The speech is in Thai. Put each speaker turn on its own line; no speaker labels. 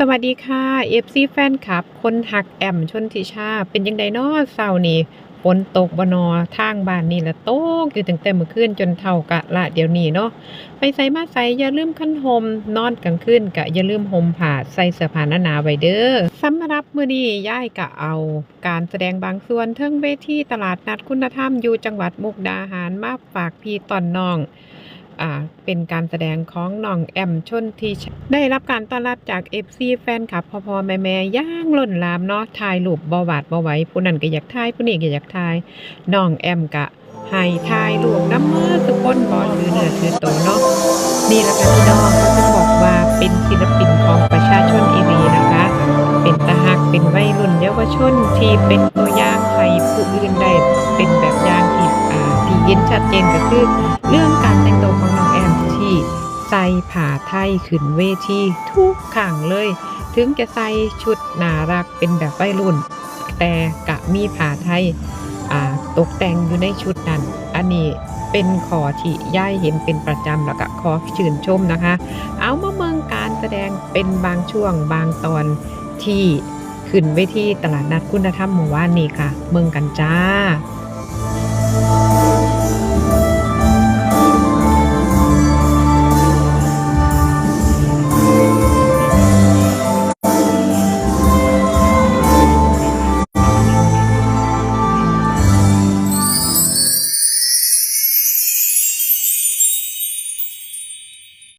สวัสดีค่ะ FC แฟนคลับ คนหักแอมชนทิชา เป็นจังไดน้อเช้านี้ฝนตกบนอทางบ้านนี่ละตกอยู่ตั้งแต่เมื่อคืนจนเท่ากะละเดี๋ยวนี้เนาะไปไสมาไสอย่าลืมคันห่มนอนกลางคืนกะอย่าลืมห่มผ้าใส่เสื้อผ้าหนาๆไว้เด้อสำหรับมื้อนี้ย้ายกะเอา การแสดงบางส่วนเทิงเวทีตลาดนัดคุณธรรมอยู่จังหวัดมุกดาหารมาฝากพี่ตอนน้อง อ่าเป็นการแสดงของน้องแอมชนที่ได้รับการต้อนรับจาก FC แฟนคลับพ่อพ่อแม่แม่ย่างล้นลามเนาะถ่ายรูปบวาดบ่ไหวผู้นั้นก็อยากถ่ายผู้นี้ก็อยากถ่ายน้องแอมกะให้ถ่ายรูปน้ำมือทุกคนบอลคือเนื้อคือตัวเนาะนี่ละค่ะพี่น้องก็จะบอกว่าเป็นศิลปินของประชาชนอีรีนะคะ เป็นตาหักเป็นวัยรุ่นเยาวชนที่เป็นตัวอย่างให้ผู้อื่นได้ นชัดเจนก็คือ เรื่องการแต่งตัวของน้องแอมที่ใส่ผ้าไทยขึ้นเวทีทุกครั้งเลย ถึงจะใส่ชุดน่ารักเป็นแบบวัยรุ่น แต่กะมีผ้าไทยตกแต่งอยู่ในชุดนั้น อันนี้เป็นขอที่ย่ายเห็นเป็นประจำแล้วก็ขอชื่นชมนะคะ เอามาเมืองการแสดงเป็นบางช่วงบางตอนที่ขึ้นเวทีตลาดนัดคุณธรรมเมื่อวานนี้ค่ะ เมืองกันจ้า